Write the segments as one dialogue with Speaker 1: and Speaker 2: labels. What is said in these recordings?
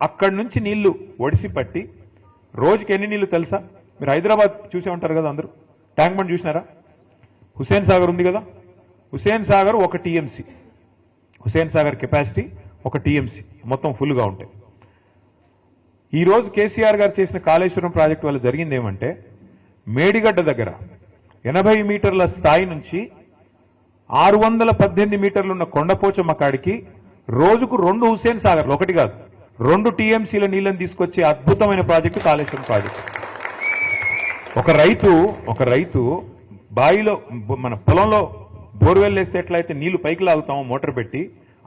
Speaker 1: అక్కడి నుంచి నీళ్ళు ఒడిసి పట్టి రోజుకి ఎన్ని నీళ్ళు తెలుసా? మీరు హైదరాబాద్ చూసే ఉంటారు కదా అందరూ. ట్యాంక్ బండ్ చూసినారా? హుసేన్ సాగర్ ఉంది కదా? హుసేన్ సాగర్ ఒక టీఎంసీ. హుసేన్ సాగర్ కెపాసిటీ ఒక టీఎంసీ. మొత్తం ఫుల్గా ఉంటాయి ఈ రోజు కేసీఆర్ గారు చేసిన కాళేశ్వరం ప్రాజెక్టు వల్ల జరిగింది ఏమంటే మేడిగడ్డ దగ్గర ఎనభై మీటర్ల స్థాయి నుంచి ఆరు వందల పద్దెనిమిది మీటర్లు ఉన్న కొండపోచమ్మ కాడికి రోజుకు రెండు హుసేన్ సాగర్లు. ఒకటి కాదు. రెండు టీఎంసీల నీళ్ళని తీసుకొచ్చే అద్భుతమైన ప్రాజెక్టు కాళేశ్వరం ప్రాజెక్టు. ఒక రైతు ఒక రైతు బావిలో మన పొలంలో బోర్వెల్ వేస్తే ఎట్లయితే నీళ్ళు పైకి లాగుతాము మోటార్ పెట్టి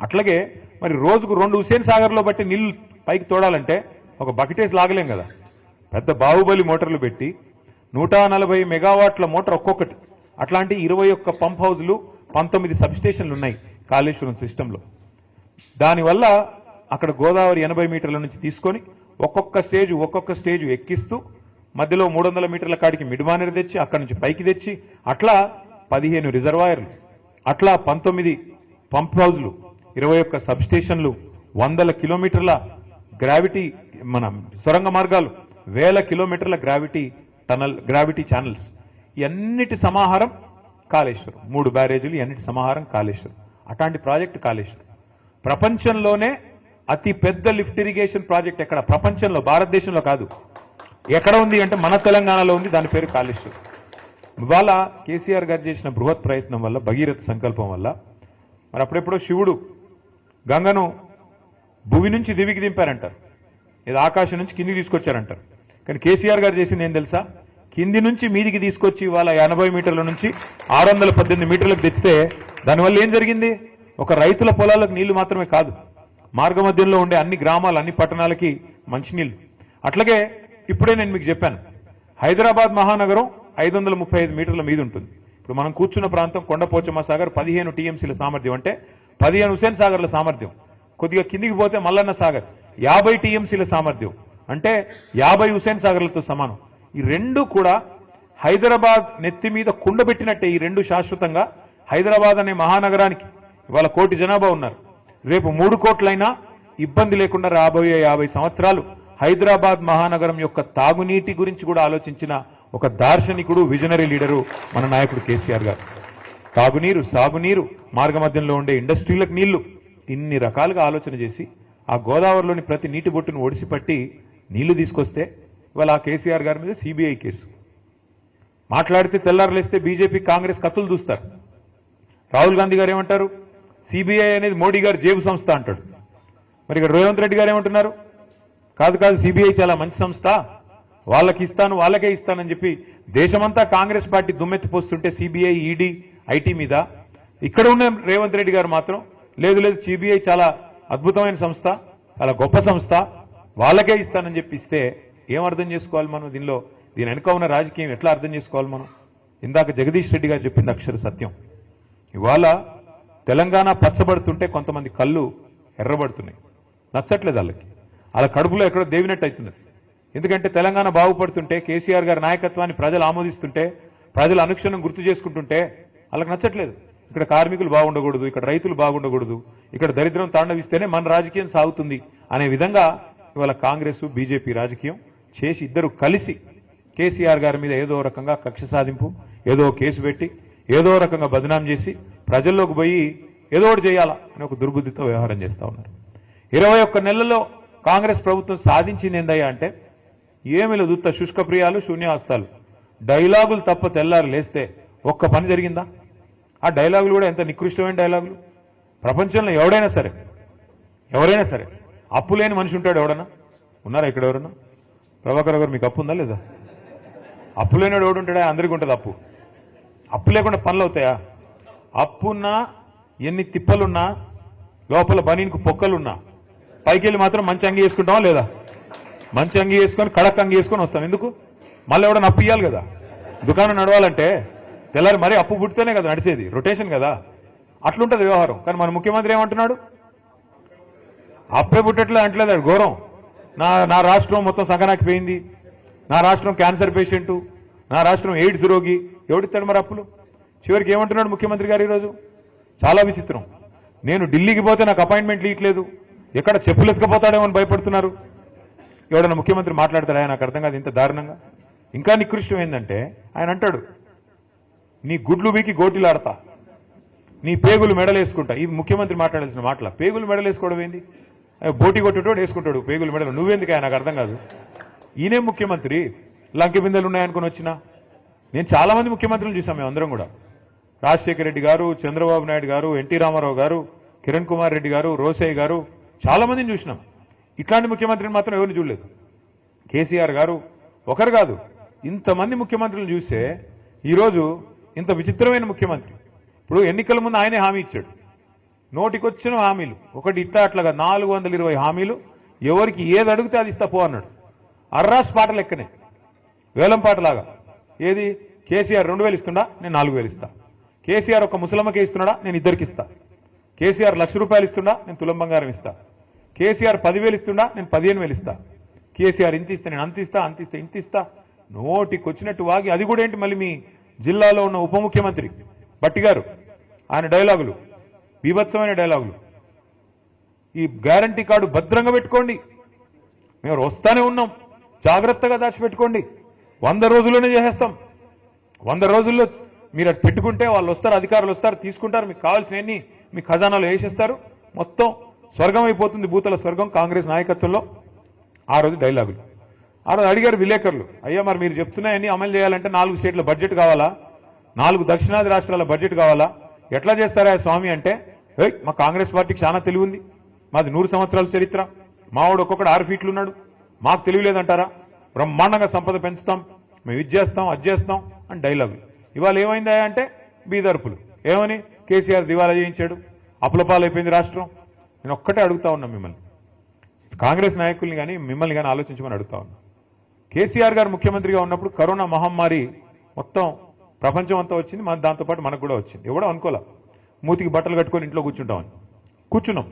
Speaker 1: అట్లాగే మరి రోజుకు రెండు హుసేన్ సాగర్లో బట్టి నీళ్ళు పైకి తోడాలంటే ఒక బకెటేసి లాగలేం కదా. పెద్ద బాహుబలి మోటార్లు పెట్టి నూట నలభై మెగావాట్ల మోటార్ ఒక్కొక్కటి. అట్లాంటి ఇరవై ఒక్క పంప్ హౌజ్లు పంతొమ్మిది సబ్స్టేషన్లు ఉన్నాయి కాళేశ్వరం సిస్టంలో. దానివల్ల అక్కడ గోదావరి ఎనభై మీటర్ల నుంచి తీసుకొని ఒక్కొక్క స్టేజ్ ఒక్కొక్క స్టేజ్ ఎక్కిస్తూ మధ్యలో మూడు వందల మీటర్ల కాడికి మిడ్మానర్ తెచ్చి అక్కడి నుంచి పైకి తెచ్చి అట్లా పదిహేను రిజర్వాయర్లు అట్లా పంతొమ్మిది పంప్ హౌజ్లు ఇరవై ఒక్క సబ్స్టేషన్లు వందల కిలోమీటర్ల గ్రావిటీ మన సొరంగ మార్గాలు వేల కిలోమీటర్ల గ్రావిటీ టనల్ గ్రావిటీ ఛానల్స్. ఇవన్నిటి సమాహారం కాళేశ్వరం. మూడు బ్యారేజీలు ఇవన్నిటి సమాహారం కాళేశ్వరం. అట్లాంటి ప్రాజెక్టు కాళేశ్వరం. ప్రపంచంలోనే అతి పెద్ద లిఫ్ట్ ఇరిగేషన్ ప్రాజెక్ట్ ఎక్కడ? ప్రపంచంలో భారతదేశంలో కాదు. ఎక్కడ ఉంది అంటే మన తెలంగాణలో ఉంది. దాని పేరు కాళేశ్వరం. ఇవాళ కేసీఆర్ గారు చేసిన బృహత్ ప్రయత్నం వల్ల భగీరథ సంకల్పం వల్ల మరి అప్పుడెప్పుడో శివుడు గంగను భూమి నుంచి దివికి దింపారంటారు. ఇది ఆకాశం నుంచి కిందికి తీసుకొచ్చారంటారు. కానీ కేసీఆర్ గారు చేసింది ఏం తెలుసా? కింది నుంచి మీదికి తీసుకొచ్చి ఇవాళ ఎనభై మీటర్ల నుంచి ఆరు వందల పద్దెనిమిది మీటర్లకు తెచ్చితే దానివల్ల ఏం జరిగింది? ఒక రైతుల పొలాలకు నీళ్ళు మాత్రమే కాదు. మార్గ మధ్యంలో ఉండే అన్ని గ్రామాలు అన్ని పట్టణాలకి మంచినీళ్ళు. అట్లాగే ఇప్పుడే నేను మీకు చెప్పాను హైదరాబాద్ మహానగరం ఐదు వందల ముప్పై ఐదు మీటర్ల మీద ఉంటుంది ఇప్పుడు మనం కూర్చున్న ప్రాంతం కొండపోచమ్మ సాగర్ పదిహేను టీఎంసీల సామర్థ్యం అంటే పదిహేను హుసేన్ సాగర్ల సామర్థ్యం. కొద్దిగా కిందికి పోతే మల్లన్న సాగర్ యాభై టీఎంసీల సామర్థ్యం. అంటే యాభై హుసేన్ సాగర్లతో సమానం. ఈ రెండు కూడా హైదరాబాద్ నెత్తి మీద కుండబెట్టినట్టే ఈ రెండు శాశ్వతంగా. హైదరాబాద్ అనే మహానగరానికి ఇవాళ కోటి జనాభా ఉన్నారు. రేపు మూడు కోట్లైనా ఇబ్బంది లేకుండా రాబోయే యాభై సంవత్సరాలు హైదరాబాద్ మహానగరం యొక్క తాగునీటి గురించి కూడా ఆలోచించిన ఒక దార్శనికుడు విజనరీ లీడరు మన నాయకుడు కేసీఆర్ గారు. తాగునీరు సాగునీరు మార్గమధ్యంలో ఉండే ఇండస్ట్రీలకు నీళ్ళు ఇన్ని రకాలుగా ఆలోచన చేసి ఆ గోదావరిలోని ప్రతి నీటి బొట్టును ఒడిసిపట్టి నీళ్ళు తీసుకొస్తే ఇవాళ ఆ కేసీఆర్ గారి మీద సిబిఐ కేసు. మాట్లాడితే తెల్లారులేస్తే బీజేపీ కాంగ్రెస్ కత్తులు చూస్తారు రాహుల్ గాంధీ గారు ఏమంటారు? సిబిఐ అనేది మోడీ గారు జేబు సంస్థ అంటాడు. మరి ఇక్కడ రేవంత్ రెడ్డి గారు ఏమంటున్నారు? కాదు కాదు సిబిఐ చాలా మంచి సంస్థ. వాళ్ళకి ఇస్తాను వాళ్ళకే ఇస్తానని చెప్పి దేశమంతా కాంగ్రెస్ పార్టీ దుమ్మెత్తిపోస్తుంటే సిబిఐ ఈడీ ఐటీ మీద ఇక్కడ ఉన్న రేవంత్ రెడ్డి గారు మాత్రం లేదు లేదు సిబిఐ చాలా అద్భుతమైన సంస్థ చాలా గొప్ప సంస్థ వాళ్ళకే ఇస్తానని చెప్పి ఇస్తే ఏం అర్థం చేసుకోవాలి మనం దీనిలో? దీని వెనుక ఉన్న రాజకీయం ఎట్లా అర్థం చేసుకోవాలి మనం? ఇందాక జగదీష్ రెడ్డి గారు చెప్పింది అక్షర సత్యం. ఇవాళ తెలంగాణ పచ్చబడుతుంటే కొంతమంది కళ్ళు ఎర్రబడుతున్నాయి. నచ్చట్లేదు వాళ్ళకి. వాళ్ళ కడుపులో ఎక్కడో దేవినట్టు అవుతున్నది. ఎందుకంటే తెలంగాణ బాగుపడుతుంటే కేసీఆర్ గారి నాయకత్వాన్ని ప్రజలు ఆమోదిస్తుంటే ప్రజలు అనుక్షణం గుర్తు చేసుకుంటుంటే వాళ్ళకి నచ్చట్లేదు. ఇక్కడ కార్మికులు బాగుండకూడదు ఇక్కడ రైతులు బాగుండకూడదు ఇక్కడ దరిద్రం తాండవిస్తేనే మన రాజకీయం సాగుతుంది అనే విధంగా ఇవాళ కాంగ్రెస్ బీజేపీ రాజకీయం చేసి ఇద్దరు కలిసి కేసీఆర్ గారి మీద ఏదో రకంగా కక్ష సాధింపు ఏదో కేసు పెట్టి ఏదో రకంగా బదనాం చేసి ప్రజల్లోకి పోయి ఏదో ఒకటి చేయాలా అని ఒక దుర్బుద్ధితో వ్యవహారం చేస్తూ ఉన్నారు. ఇరవై ఒక్క నెలల్లో కాంగ్రెస్ ప్రభుత్వం సాధించింది ఏందయ్యా అంటే ఏమి లేదు ఉత్త శుష్క ప్రియాలు శూన్యాస్తాలు డైలాగులు తప్ప తెల్లారు లేస్తే ఒక్క పని జరిగిందా? ఆ డైలాగులు కూడా ఎంత నికృష్టమైన డైలాగులు? ప్రపంచంలో ఎవడైనా సరే ఎవరైనా సరే అప్పు లేని మనిషి ఉంటాడు ఎవడన్నా? ఉన్నారా ఇక్కడ ఎవరన్నా? ప్రభాకర్ గారు మీకు అప్పు ఉందా లేదా? అప్పు లేనివాడు ఎవడు ఉంటాడా అందరికీ ఉంటుంది అప్పు. అప్పు లేకుండా పనులు అవుతాయా? అప్పున్నా ఎన్ని తిప్పలున్నా లోపల బనీనికి పొక్కలున్నా పైకి వెళ్ళి మాత్రం మంచి అంగి వేసుకుంటావా లేదా? మంచి అంగి వేసుకొని కడక్ అంగి వేసుకొని వస్తాం ఎందుకు? మళ్ళీ ఎవడన్నా అప్పు ఇవ్వాలి కదా. దుకాణం నడవాలంటే తెల్లారి మరీ అప్పు పుట్టితేనే కదా నడిచేది. రొటేషన్ కదా. అట్లుంటుంది వ్యవహారం. కానీ మన ముఖ్యమంత్రి ఏమంటున్నాడు? అప్పే పుట్టట్లే అంటలేదు? అది ఘోరం. నా నా రాష్ట్రం మొత్తం సంగనాకి పోయింది నా రాష్ట్రం క్యాన్సర్ పేషెంట్. నా రాష్ట్రం ఎయిడ్స్ రోగి. ఎవడిస్తాడు మరి అప్పులు? చివరికి ఏమంటున్నాడు ముఖ్యమంత్రి గారు ఈరోజు? చాలా విచిత్రం. నేను ఢిల్లీకి పోతే నాకు అపాయింట్మెంట్లు ఇవ్వట్లేదు ఎక్కడ చెప్పులు ఎత్తుకపోతాడేమో అని భయపడుతున్నారు. ఎవడన్నా ముఖ్యమంత్రి మాట్లాడతాడా? నాకు అర్థం కాదు ఇంత దారుణంగా. ఇంకా నికృష్టం ఏంటంటే ఆయన అంటాడు నీ గుడ్లు బీకి గోటిలాడతా. నీ పేగులు మెడలేసుకుంటా. ఇది ముఖ్యమంత్రి మాట్లాడాల్సిన మాటల పేగులు మెడలేసుకోవడం ఏంది? బోటి కొట్టేటోడు వేసుకుంటాడు పేగులు మెడలు. నువ్వెందుకు నాకు అర్థం కాదు. ఈయనే ముఖ్యమంత్రి లంకె బిందెలు ఉన్నాయనుకుని వచ్చినా నేను చాలామంది ముఖ్యమంత్రులు చూసాం మేము అందరం కూడా. రాజశేఖర రెడ్డి గారు చంద్రబాబు నాయుడు గారు ఎన్టీ రామారావు గారు కిరణ్ కుమార్ రెడ్డి గారు రోసయ్య గారు చాలామందిని చూసినాం. ఇట్లాంటి ముఖ్యమంత్రిని మాత్రం ఎవరిని చూడలేదు. కేసీఆర్ గారు ఒకరు కాదు. ఇంతమంది ముఖ్యమంత్రులను చూస్తే ఈరోజు ఇంత విచిత్రమైన ముఖ్యమంత్రి. ఇప్పుడు ఎన్నికల ముందు ఆయనే హామీ ఇచ్చాడు. నోటికొచ్చిన హామీలు. ఒకటి ఇట్లా అట్లాగా నాలుగు వందల ఇరవై హామీలు. ఎవరికి ఏది అడిగితే అది ఇస్తా పో అన్నాడు. అర్రాస్ పాట లెక్కనే వేలం పాటలాగా. ఏది? కేసీఆర్ రెండు వేలు ఇస్తుండా? నేను నాలుగు వేలు ఇస్తా. కేసీఆర్ ఒక ముసలమ్మకే ఇస్తున్నాడా? నేను ఇద్దరికి ఇస్తా. కేసీఆర్ లక్ష రూపాయలు ఇస్తుండా? నేను తులం బంగారం ఇస్తా. కేసీఆర్ పదివేలు ఇస్తుండా? నేను పదిహేను వేలు ఇస్తా. కేసీఆర్ ఇంత ఇస్తా నేను అంత ఇస్తా అంత ఇస్తా ఇంత ఇస్తా. నోటికి వచ్చినట్టు వాగి అది కూడా ఏంటి మళ్ళీ మీ జిల్లాలో ఉన్న ఉప ముఖ్యమంత్రి బట్టి గారు? ఆయన డైలాగులు. బీభత్సమైన డైలాగులు. ఈ గ్యారంటీ కార్డు భద్రంగా పెట్టుకోండి. మేము వస్తానే ఉన్నాం. జాగ్రత్తగా దాచిపెట్టుకోండి. వంద రోజుల్లోనే చేసేస్తాం. వంద రోజుల్లో మీరు అది పెట్టుకుంటే వాళ్ళు వస్తారు అధికారులు వస్తారు తీసుకుంటారు మీకు కావాల్సినవన్నీ మీ ఖజానాలో వేసేస్తారు. మొత్తం స్వర్గం అయిపోతుంది భూతల స్వర్గం కాంగ్రెస్ నాయకత్వంలో. ఆ రోజు డైలాగులు. ఆ రోజు అడిగారు విలేకరులు అయ్యా మరి మీరు చెప్తున్నాయని అమలు చేయాలంటే నాలుగు స్టేట్ల బడ్జెట్ కావాలా? నాలుగు దక్షిణాది రాష్ట్రాల బడ్జెట్ కావాలా? ఎట్లా చేస్తారా స్వామి అంటే ఏయ్ మా కాంగ్రెస్ పార్టీకి చాలా తెలివి ఉంది. మాది నూరు సంవత్సరాల చరిత్ర. మావాడు ఒక్కొక్కడు ఆరు ఫీట్లు ఉన్నాడు మాకు తెలివి లేదంటారా? బ్రహ్మాండంగా సంపద పెంచుతాం మేము ఇది చేస్తాం అది చేస్తాం అని డైలాగులు. ఇవాళ ఏమైందా అంటే బీదర్పులు. ఏమని? కేసీఆర్ దివాలా చేయించాడు. అప్పులపాలైపోయింది రాష్ట్రం. నేను ఒక్కటే అడుగుతా ఉన్నా మిమ్మల్ని. కాంగ్రెస్ నాయకుల్ని కానీ మిమ్మల్ని కానీ ఆలోచించమని అడుగుతా ఉన్నా. కేసీఆర్ గారు ముఖ్యమంత్రిగా ఉన్నప్పుడు కరోనా మహమ్మారి మొత్తం ప్రపంచం అంతా వచ్చింది. మన దాంతోపాటు మనకు కూడా వచ్చింది. ఎవడో అనుకోలే? మూతికి బట్టలు కట్టుకొని ఇంట్లో కూర్చుంటామని. కూర్చున్నాం.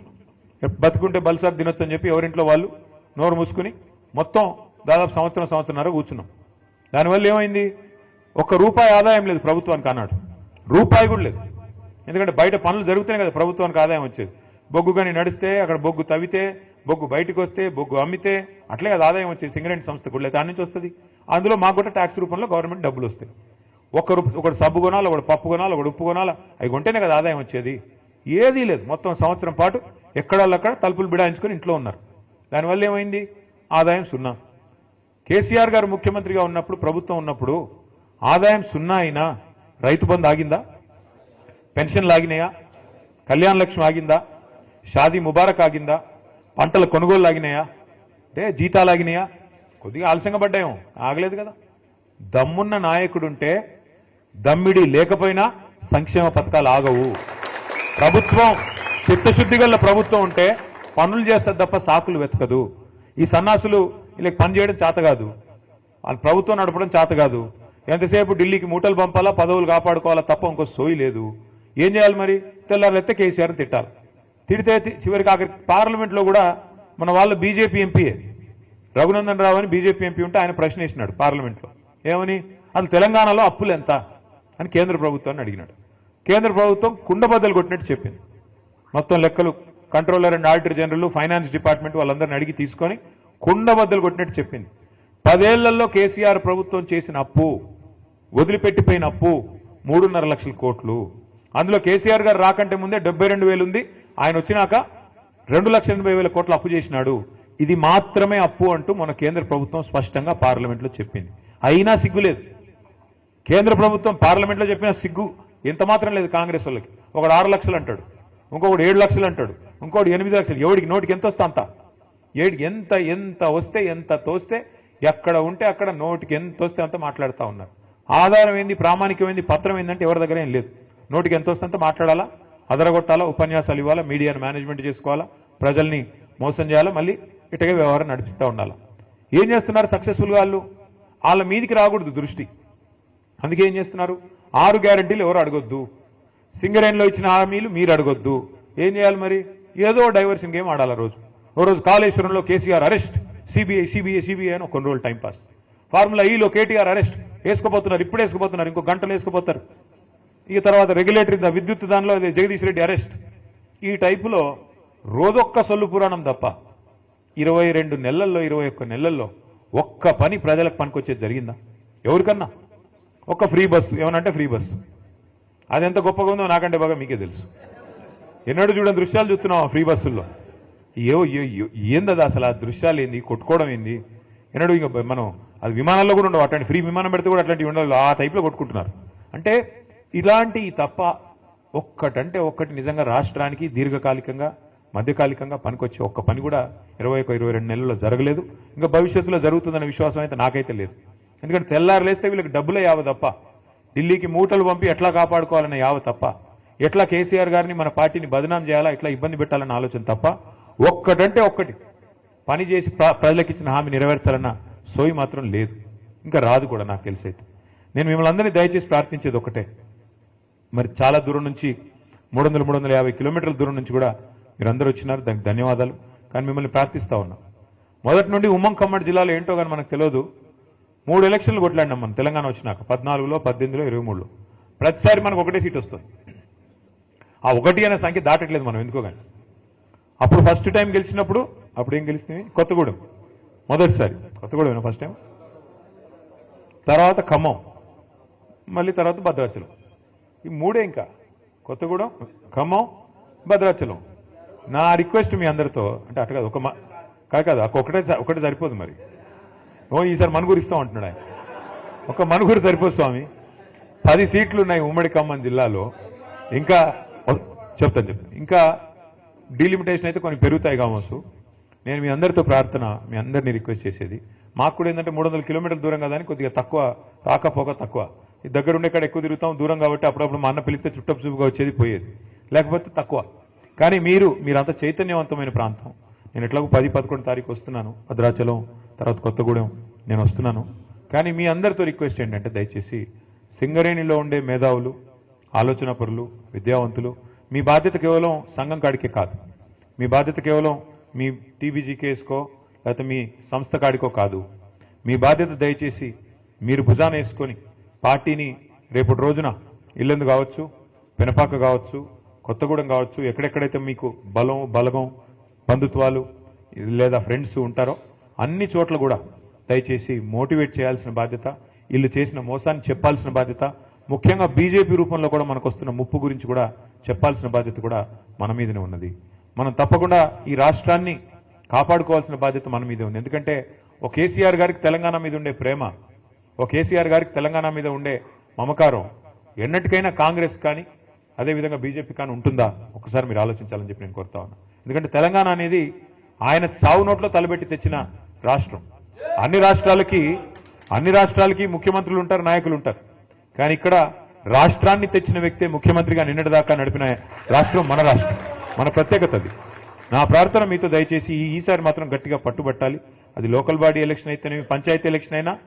Speaker 1: బతుకుంటే బల్సార్ తినొచ్చు అని చెప్పి ఎవరింట్లో వాళ్ళు నోరు మూసుకుని మొత్తం దాదాపు సంవత్సరం సంవత్సరంన్నర కూర్చున్నాం. దానివల్ల ఏమైంది? ఒక్క రూపాయి ఆదాయం లేదు ప్రభుత్వానికి అన్నాడు రూపాయి కూడా లేదు. ఎందుకంటే బయట పనులు జరుగుతూనే కదా ప్రభుత్వానికి ఆదాయం వచ్చేది. బొగ్గు కానీ నడిస్తే అక్కడ బొగ్గు తవ్వితే బొగ్గు బయటకు వస్తే బొగ్గు అమ్మితే అట్లే అది ఆదాయం వచ్చేది. సింగరేణి సంస్థ కూడా దాని నుంచి వస్తుంది. అందులో మాకు కూడా ట్యాక్స్ రూపంలో గవర్నమెంట్ డబ్బులు వస్తాయి. ఒక రూప ఒకటి సబ్బు కొనాలి ఒకటి పప్పు కొనాలి ఒకటి ఉప్పు కొనాలి అవి కొంటేనే కదా ఆదాయం వచ్చేది. ఏదీ లేదు. మొత్తం సంవత్సరం పాటు ఎక్కడక్కడ తలుపులు బిడాయించుకొని ఇంట్లో ఉన్నారు. దానివల్ల ఏమైంది? ఆదాయం సున్నా. కేసీఆర్ గారు ముఖ్యమంత్రిగా ఉన్నప్పుడు ప్రభుత్వం ఉన్నప్పుడు ఆదాయం సున్నా అయినా రైతు బంధు ఆగిందా? పెన్షన్ లాగినాయా? కళ్యాణ లక్ష్మి ఆగిందా? షాదీ ముబారక్ ఆగిందా? పంటల కొనుగోలు ఆగినాయా అంటే జీతాలు ఆగినాయా కొద్దిగా ఆలస్యంగా పడ్డాయేమో ఆగలేదు కదా. దమ్మున్న నాయకుడుంటే దమ్మిడి లేకపోయినా సంక్షేమ పథకాలు ఆగవు. ప్రభుత్వం చిత్తశుద్ధి గల ప్రభుత్వం ఉంటే పనులు చేస్తారు తప్ప సాకులు వెతకదు. ఈ సన్నాసులు వీళ్ళకి పని చేయడం చేత కాదు. వాళ్ళు ప్రభుత్వం నడపడం చేత కాదు. ఎంతసేపు ఢిల్లీకి మూటలు పంపాలా పదవులు కాపాడుకోవాలా తప్ప ఇంకో సోయి లేదు. ఏం చేయాలి మరి? తెల్లారెత్తే కేసీఆర్ని తిట్టాలి. తిడితే తి- చివరికి ఆఖరి పార్లమెంట్లో కూడా మన వాళ్ళు బీజేపీ ఎంపీయే రఘునందన్ రావు అని బీజేపీ ఎంపీ ఉంటే ఆయన ప్రశ్న వేసినాడు పార్లమెంట్లో. ఏమని? అసలు తెలంగాణలో అప్పులు ఎంత? అని కేంద్ర ప్రభుత్వాన్ని అడిగినాడు. కేంద్ర ప్రభుత్వం కుండబద్దలు కొట్టినట్టు చెప్పింది. మొత్తం లెక్కలు controller and auditor general finance department వాళ్ళందరిని అడిగి తీసుకొని కుండ బద్దలు కొట్టినట్టు చెప్పింది. పదేళ్ళలో కేసీఆర్ ప్రభుత్వం చేసిన అప్పు వదిలిపెట్టిపోయిన అప్పు మూడున్నర లక్షల కోట్లు. అందులో కేసీఆర్ గారు రాకంటే ముందే డెబ్బై రెండు వేలు ఉంది. ఆయన వచ్చినాక రెండు లక్షల ఎనభై వేల కోట్లు అప్పు చేసినాడు. ఇది మాత్రమే అప్పు అంటూ మన కేంద్ర ప్రభుత్వం స్పష్టంగా పార్లమెంట్లో చెప్పింది. అయినా సిగ్గులేదు కేంద్ర ప్రభుత్వం పార్లమెంట్లో చెప్పిన సిగ్గు ఎంత మాత్రం లేదు కాంగ్రెస్ వాళ్ళకి. ఒకడు ఆరు లక్షలు అంటాడు. ఇంకొకడు ఏడు లక్షలు అంటాడు. ఇంకోటి ఎనిమిది లక్షలు. ఎవడికి నోటికి ఎంత వస్తా అంతా? ఏడికి ఎంత ఎంత వస్తే ఎంత తోస్తే ఎక్కడ ఉంటే అక్కడ నోటికి ఎంత వస్తే అంత మాట్లాడుతూ ఉన్నారు. ఆధారం ఏంది ప్రామాణికమైంది పత్రం ఏంటంటే ఎవరి దగ్గర ఏం లేదు. నోటికి ఎంత వస్తే అంత మాట్లాడాలా? అదరగొట్టాలా? ఉపన్యాసాలు ఇవ్వాలా? మీడియాను మేనేజ్మెంట్ చేసుకోవాలా? ప్రజల్ని మోసం చేయాలా? మళ్ళీ ఇటగే వ్యవహారం నడిపిస్తూ ఉండాలా? ఏం చేస్తున్నారు సక్సెస్ఫుల్గా వాళ్ళు? వాళ్ళ మీదికి రాకూడదు దృష్టి. అందుకే ఏం చేస్తున్నారు? ఆరు గ్యారంటీలు ఎవరు అడగొద్దు. సింగరేణిలో ఇచ్చిన హామీలు మీరు అడగొద్దు. ఏం చేయాలి మరి? ఏదో డైవర్షన్ గేమ్ ఆడాలి రోజు. ఓ రోజు కాళేశ్వరంలో KCR arrest. CBI CBI CBI అని కొన్ని రోజులు టైంపాస్ ఫార్ములా e ఈలో కేటీఆర్ అరెస్ట్. వేసుకోపోతున్నారు ఇప్పుడు వేసుకోపోతున్నారు ఇంకో గంటలు వేసుకోపోతారు. ఇక తర్వాత రెగ్యులేటరీ విద్యుత్ దానిలో ఇది జగదీష్ రెడ్డి అరెస్ట్. ఈ టైపులో రోజొక్క సొల్లు పురాణం తప్ప ఇరవై రెండు నెలల్లో ఇరవై ఒక్క నెలల్లో ఒక్క పని ప్రజలకు పనికొచ్చేది జరిగిందా? ఎవరికన్నా? ఒక్క ఫ్రీ బస్సు. ఏమనంటే ఫ్రీ బస్సు. అది ఎంత గొప్పగా ఉందో నాకంటే బాగా మీకే తెలుసు. ఎన్నడూ చూడని దృశ్యాలు చూస్తున్నాం ఆ ఫ్రీ బస్సుల్లో. ఏ ఏందది అసలు ఆ దృశ్యాలు ఏంది? కొట్టుకోవడం ఏంది? ఎన్నడూ ఇంకా మనం అది విమానాల్లో కూడా ఉండవు. అట్లాంటి ఫ్రీ విమానం పెడితే కూడా అట్లాంటివి ఉండాలి ఆ టైప్లో కొట్టుకుంటున్నారు. అంటే ఇలాంటి తప్ప ఒక్కటంటే ఒక్కటి నిజంగా రాష్ట్రానికి దీర్ఘకాలికంగా మధ్యకాలికంగా పనికొచ్చే ఒక్క పని కూడా ఇరవై ఒక ఇరవై రెండు నెలల్లో జరగలేదు. ఇంకా భవిష్యత్తులో జరుగుతుందనే విశ్వాసం అయితే నాకైతే లేదు. ఎందుకంటే తెల్లారు లేస్తే వీళ్ళకి డబ్బులే యావ తప్ప. ఢిల్లీకి మూటలు పంపి ఎట్లా కాపాడుకోవాలనే యావ తప్ప. ఎట్లా కేసీఆర్ గారిని మన పార్టీని బదనాం చేయాలా ఎట్లా ఇబ్బంది పెట్టాలన్న ఆలోచన తప్ప. ఒక్కటంటే ఒక్కటి. పని చేసి ప్ర- ప్రజలకు ఇచ్చిన హామీ నెరవేర్చాలన్న సోయి మాత్రం లేదు. ఇంకా రాదు కూడా నాకు తెలిసైతే. నేను మిమ్మల్ని అందరినీ దయచేసి ప్రార్థించేది ఒకటే మరి చాలా దూరం నుంచి మూడు వందల మూడు వందల యాభై కిలోమీటర్ల దూరం నుంచి కూడా మీరందరూ వచ్చినారు. దానికి ధన్యవాదాలు. కానీ మిమ్మల్ని ప్రార్థిస్తా ఉన్నాం. మొదటి నుండి ఉమ్మం ఖమ్మడి జిల్లాలో ఏంటో కానీ మనకు తెలియదు. మూడు ఎలక్షన్లు కొట్లాడినాం మనం తెలంగాణ వచ్చినాక. పద్నాలుగులో పద్దెనిమిదిలో ఇరవై మూడులో ప్రతిసారి మనకు ఒకటే సీట్ వస్తుంది. ఆ ఒకటి అనే సంఖ్య దాటట్లేదు మనం ఎందుకో కానీ అప్పుడు ఫస్ట్ టైం గెలిచినప్పుడు అప్పుడు ఏం గెలిచింది కొత్తగూడెం. మొదటిసారి. కొత్తగూడెం ఫస్ట్ టైం తర్వాత ఖమ్మం. మళ్ళీ తర్వాత భద్రాచలం. ఈ మూడే ఇంకా. కొత్తగూడెం ఖమ్మం భద్రాచలం. నా రిక్వెస్ట్ మీ అందరితో అంటే అట్ట కాదు ఒక మా కాదు కాదు ఒకటే ఒకటే సరిపోదు మరి. ఓ ఈసారి మనుగురు ఇస్తాం అంటున్నాడు ఆయన. ఒక మనుగురు సరిపోదు స్వామి. పది సీట్లు ఉన్నాయి ఉమ్మడి ఖమ్మం జిల్లాలో. ఇంకా చెప్తాను చెప్తాను. ఇంకా డీలిమిటేషన్ అయితే కొన్ని పెరుగుతాయి కావచ్చు. నేను మీ అందరితో ప్రార్థన మీ అందరినీ రిక్వెస్ట్ చేసేది. మాకు కూడా ఏంటంటే మూడు వందల కిలోమీటర్ల దూరం కదా అని కొద్దిగా తక్కువ రాకపోక తక్కువ. ఈ దగ్గర ఉండే కాడ ఎక్కువ తిరుగుతాం దూరం కాబట్టి అప్పుడప్పుడు మా అన్న పిలిస్తే చుట్టపు చూపుగా వచ్చేది పోయేది. లేకపోతే తక్కువ. కానీ మీరు మీరంత చైతన్యవంతమైన ప్రాంతం. నేను ఎట్లాగో పది పదకొండు తారీఖు వస్తున్నాను. భద్రాచలం తర్వాత కొత్తగూడెం. నేను వస్తున్నాను. కానీ మీ అందరితో రిక్వెస్ట్ ఏంటంటే దయచేసి సింగరేణిలో ఉండే మేధావులు ఆలోచన పరులు విద్యావంతులు మీ బాధ్యత కేవలం సంఘం కాడికే కాదు. మీ బాధ్యత కేవలం మీ టీబీజీ కేసుకో లేకపోతే మీ సంస్థ కాడికో కాదు. మీ బాధ్యత దయచేసి మీరు భుజాన వేసుకొని పార్టీని రేపటి రోజున ఇల్లందు కావచ్చు పెనపాక కావచ్చు కొత్తగూడెం కావచ్చు ఎక్కడెక్కడైతే మీకు బలం బలగం బంధుత్వాలు లేదా ఫ్రెండ్స్ ఉంటారో అన్ని చోట్ల కూడా దయచేసి మోటివేట్ చేయాల్సిన బాధ్యత వీళ్ళు చేసిన మోసాన్ని చెప్పాల్సిన బాధ్యత ముఖ్యంగా బీజేపీ రూపంలో కూడా మనకు వస్తున్న ముప్పు గురించి కూడా చెప్పాల్సిన బాధ్యత కూడా మన మీదనే ఉన్నది. మనం తప్పకుండా ఈ రాష్ట్రాన్ని కాపాడుకోవాల్సిన బాధ్యత మన మీదే ఉంది. ఎందుకంటే ఒక కేసీఆర్ గారికి తెలంగాణ మీద ఉండే ప్రేమ ఒక కేసీఆర్ గారికి తెలంగాణ మీద ఉండే మమకారం ఎన్నటికైనా కాంగ్రెస్ కానీ అదేవిధంగా బీజేపీ కానీ ఉంటుందా? ఒకసారి మీరు ఆలోచించాలని చెప్పి నేను కోరుతా ఉన్నా. ఎందుకంటే తెలంగాణ అనేది ఆయన సావు నోట్లో తలబెట్టి తెచ్చిన రాష్ట్రం. అన్ని రాష్ట్రాలకి అన్ని రాష్ట్రాలకి ముఖ్యమంత్రులు ఉంటారు నాయకులు ఉంటారు. కానీ ఇక్కడ రాష్ట్రాన్ని తెచ్చిన వ్యక్తే ముఖ్యమంత్రిగా నిన్నటి దాకా నడిపిన రాష్ట్రం మన రాష్ట్రం మన ప్రత్యేకత అది. నా ప్రార్థన మీతో దయచేసి ఈ- ఈసారి మాత్రం గట్టిగా పట్టుబట్టాలి. అది లోకల్ బాడీ ఎలక్షన్ అయితేనేమి పంచాయతీ ఎలక్షన్ అయినా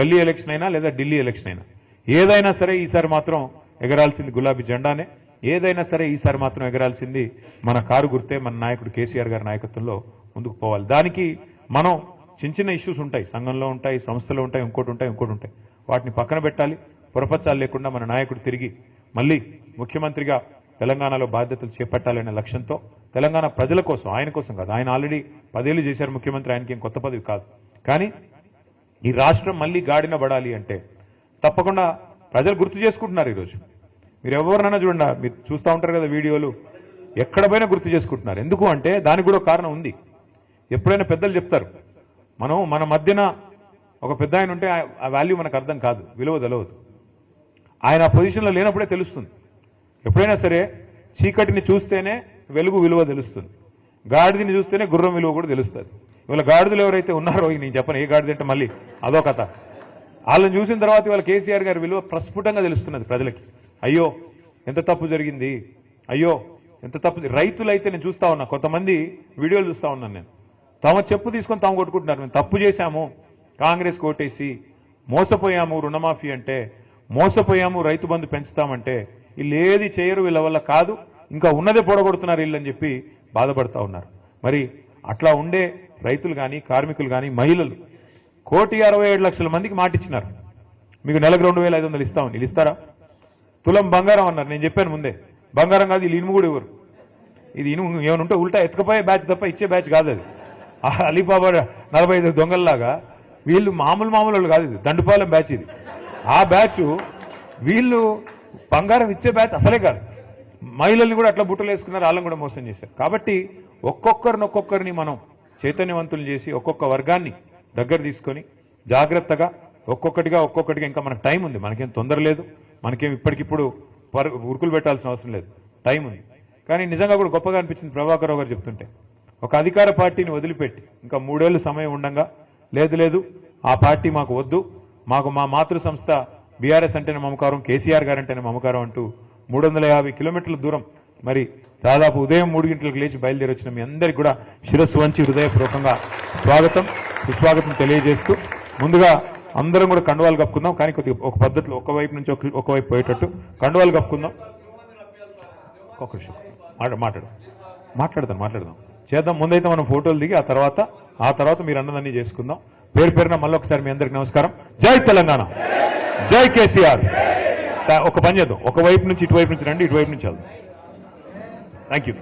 Speaker 1: గల్లీ ఎలక్షన్ అయినా లేదా ఢిల్లీ ఎలక్షన్ అయినా. ఏదైనా సరే ఈసారి మాత్రం ఎగరాల్సింది గులాబీ జెండానే. ఏదైనా సరే ఈసారి మాత్రం ఎగరాల్సింది మన కారు గుర్తే మన నాయకుడు కేసీఆర్ గారి నాయకత్వంలో ముందుకు పోవాలి. దానికి మనం చిన్న చిన్న ఇష్యూస్ ఉంటాయి. సంఘంలో ఉంటాయి సంస్థలో ఉంటాయి ఇంకోటి ఉంటాయి ఇంకోటి ఉంటాయి. వాటిని పక్కన పెట్టాలి. పొరపచ్చాలు లేకుండా మన నాయకుడు తిరిగి మళ్ళీ ముఖ్యమంత్రిగా తెలంగాణలో బాధ్యతలు చేపట్టాలనే లక్ష్యంతో తెలంగాణ ప్రజల కోసం ఆయన కోసం కాదు ఆయన ఆల్రెడీ పదేళ్ళు చేశారు ముఖ్యమంత్రి ఆయనకి ఏం కొత్త పదవి కాదు. కానీ ఈ రాష్ట్రం మళ్ళీ గాడిన పడాలి అంటే తప్పకుండా ప్రజలు గుర్తు చేసుకుంటున్నారు ఈరోజు. మీరు ఎవరినైనా చూడండి మీరు చూస్తూ ఉంటారు కదా వీడియోలు ఎక్కడ పోయినా గుర్తు చేసుకుంటున్నారు. ఎందుకు అంటే దానికి కూడా కారణం ఉంది. ఎప్పుడైనా పెద్దలు చెప్తారు మనం మన మధ్యన ఒక పెద్ద ఆయన ఉంటే ఆ- ఆ వాల్యూ మనకు అర్థం కాదు విలువ తెలవదు. ఆయన పొజిషన్లో లేనప్పుడే తెలుస్తుంది. ఎప్పుడైనా సరే చీకటిని చూస్తేనే వెలుగు విలువ తెలుస్తుంది. గాడిదని చూస్తేనే గుర్రం విలువ కూడా తెలుస్తుంది. ఇవాళ గాడిదలు ఎవరైతే ఉన్నారో నేను చెప్పను ఏ గాడిద అంటే మళ్ళీ అదో కథ. వాళ్ళని చూసిన తర్వాత ఇవాళ కేసీఆర్ గారి విలువ ప్రస్ఫుటంగా తెలుస్తున్నది ప్రజలకి. అయ్యో ఎంత తప్పు జరిగింది? అయ్యో ఎంత తప్పు రైతులైతే నేను చూస్తా ఉన్నా కొంతమంది వీడియోలు చూస్తా ఉన్నాను నేను. తమ చెప్పు తీసుకొని తాము కొట్టుకుంటున్నారు. మేము తప్పు చేశాము కాంగ్రెస్ కోటేసి మోసపోయాము రుణమాఫీ అంటే మోసపోయాము రైతు బంధు పెంచుతామంటే వీళ్ళు ఏది చేయరు వీళ్ళ వల్ల కాదు. ఇంకా ఉన్నదే పొడగొడుతున్నారు వీళ్ళని చెప్పి బాధపడతా ఉన్నారు. మరి అట్లా ఉండే రైతులు కానీ కార్మికులు కానీ మహిళలు కోటి అరవై ఏడు లక్షల మందికి మాటిచ్చినారు. మీకు నెలకు రెండు వేల ఐదు వందలు ఇస్తామని వీళ్ళు ఇస్తారా? తులం బంగారం అన్నారు నేను చెప్పాను ముందే. బంగారం కాదు వీళ్ళు ఇనుము కూడా ఇవ్వరు. ఇది ఇనుము ఏమైనా ఉంటే ఉల్టా ఎత్తుకపోయే బ్యాచ్ తప్ప ఇచ్చే బ్యాచ్ కాదు అది. అలీబాబా నలభై ఐదు దొంగల్లాగా వీళ్ళు మామూలు మామూలు వాళ్ళు కాదు ఇది. దండుపాలెం బ్యాచ్ ఇది. ఆ బ్యాచ్ వీళ్ళు బంగారం ఇచ్చే బ్యాచ్ అసలే కాదు. మహిళల్ని కూడా అట్లా బుట్టలు వేసుకున్నారు వాళ్ళని కూడా మోసం చేశారు. కాబట్టి ఒక్కొక్కరిని ఒక్కొక్కరిని మనం చైతన్యవంతులు చేసి ఒక్కొక్క వర్గాన్ని దగ్గర తీసుకొని జాగ్రత్తగా ఒక్కొక్కటిగా ఒక్కొక్కటిగా ఇంకా మనకు టైం ఉంది. మనకేం తొందర లేదు. మనకేం ఇప్పటికిప్పుడు ఉరుకులు పెట్టాల్సిన అవసరం లేదు. టైం ఉంది. కానీ నిజంగా కూడా గొప్పగా అనిపించింది ప్రభాకర్ గారు చెప్తుంటే ఒక అధికార పార్టీని వదిలిపెట్టి ఇంకా మూడేళ్ళు సమయం ఉండంగా లేదు లేదు ఆ పార్టీ మాకు వద్దు మాకు మా మాతృ సంస్థ బీఆర్ఎస్ అంటేనే మమకారం కేసీఆర్ గారు అంటేనే మమకారం అంటూ మూడు వందల యాభై కిలోమీటర్ల దూరం మరి దాదాపు ఉదయం మూడు గంటలకు లేచి బయలుదేరి వచ్చిన మీ అందరికీ కూడా శిరస్సు వంచి హృదయపూర్వకంగా స్వాగతం సుస్వాగతం తెలియజేస్తూ ముందుగా అందరం కూడా కండువాలు కప్పుకుందాం. కానీ కొద్దిగా ఒక పద్ధతిలో ఒక వైపు నుంచి ఒక- ఒకవైపు పోయేటట్టు కండువాలు కప్పుకుందాం. ఒక్క నిమిషం. మాట్లాడు. మాట్లాడదాం మాట్లాడదాం. చేద్దాం. ముందైతే మనం ఫోటోలు దిగి ఆ తర్వాత ఆ తర్వాత మీరు అన్నదన్నీ చేసుకుందాం. పేరు పేరున మళ్ళీ ఒకసారి మీ అందరికి నమస్కారం. జై తెలంగాణ. జై కేసీఆర్. ఒక పని చేద్దాం. ఒక వైపు నుంచి ఇటువైపు నుంచి రండి ఇటువైపు నుంచి వెళ్దాం. Thank you